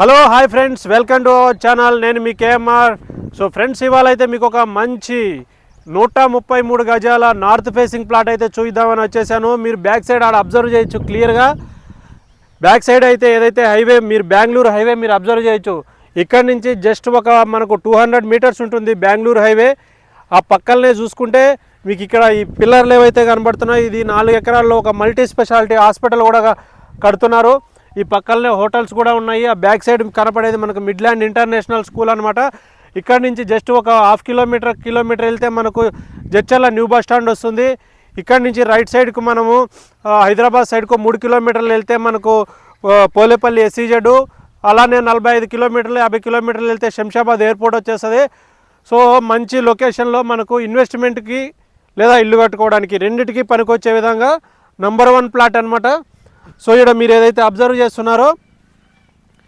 Hello hi friends. Welcome to our channel. నేను మీ KMR. So friends ఇవాళ అయితే మీకు ఒక మంచి నూట ముప్పై మూడు గజాల నార్త్ ఫేసింగ్ ప్లాట్ అయితే చూద్దామని వచ్చేసాను. మీరు బ్యాక్ సైడ్ ఆడ అబ్జర్వ్ చేయొచ్చు క్లియర్గా. బ్యాక్ సైడ్ అయితే ఏదైతే హైవే మీరు బెంగళూరు హైవే మీరు అబ్జర్వ్ చేయొచ్చు. ఇక్కడ నుంచి జస్ట్ ఒక మనకు టూ హండ్రెడ్ మీటర్స్ ఉంటుంది బెంగళూరు హైవే. ఆ పక్కలనే చూసుకుంటే మీకు ఇక్కడ ఈ పిల్లర్లు ఏవైతే కనబడుతున్నాయో ఇది నాలుగు ఎకరాల్లో ఒక మల్టీ స్పెషాలిటీ హాస్పిటల్ కూడా కడుతున్నారు. ఈ పక్కనే హోటల్స్ కూడా ఉన్నాయి. ఆ బ్యాక్ సైడ్ కనపడేది మనకు మిడ్లాండ్ ఇంటర్నేషనల్ స్కూల్ అనమాట ఇక్కడ నుంచి జస్ట్ ఒక హాఫ్ కిలోమీటర్ కిలోమీటర్ వెళ్తే మనకు జడ్చర్ల న్యూ బస్ స్టాండ్ వస్తుంది. ఇక్కడ నుంచి రైట్ సైడ్కు మనము హైదరాబాద్ సైడ్కు మూడు కిలోమీటర్లు వెళ్తే మనకు పోలేపల్లి ఎస్సీజెడ్ అలానే నలభై ఐదు కిలోమీటర్లు యాభై కిలోమీటర్లు వెళ్తే శంషాబాద్ ఎయిర్పోర్ట్ వచ్చేస్తుంది. సో మంచి లొకేషన్లో మనకు ఇన్వెస్ట్మెంట్కి లేదా ఇల్లు కట్టుకోవడానికి రెండిటికి పనికొచ్చే విధంగా నంబర్ వన్ ప్లాట్ అనమాట సో ఇక్కడ మీరు ఏదైతే అబ్జర్వ్ చేస్తున్నారో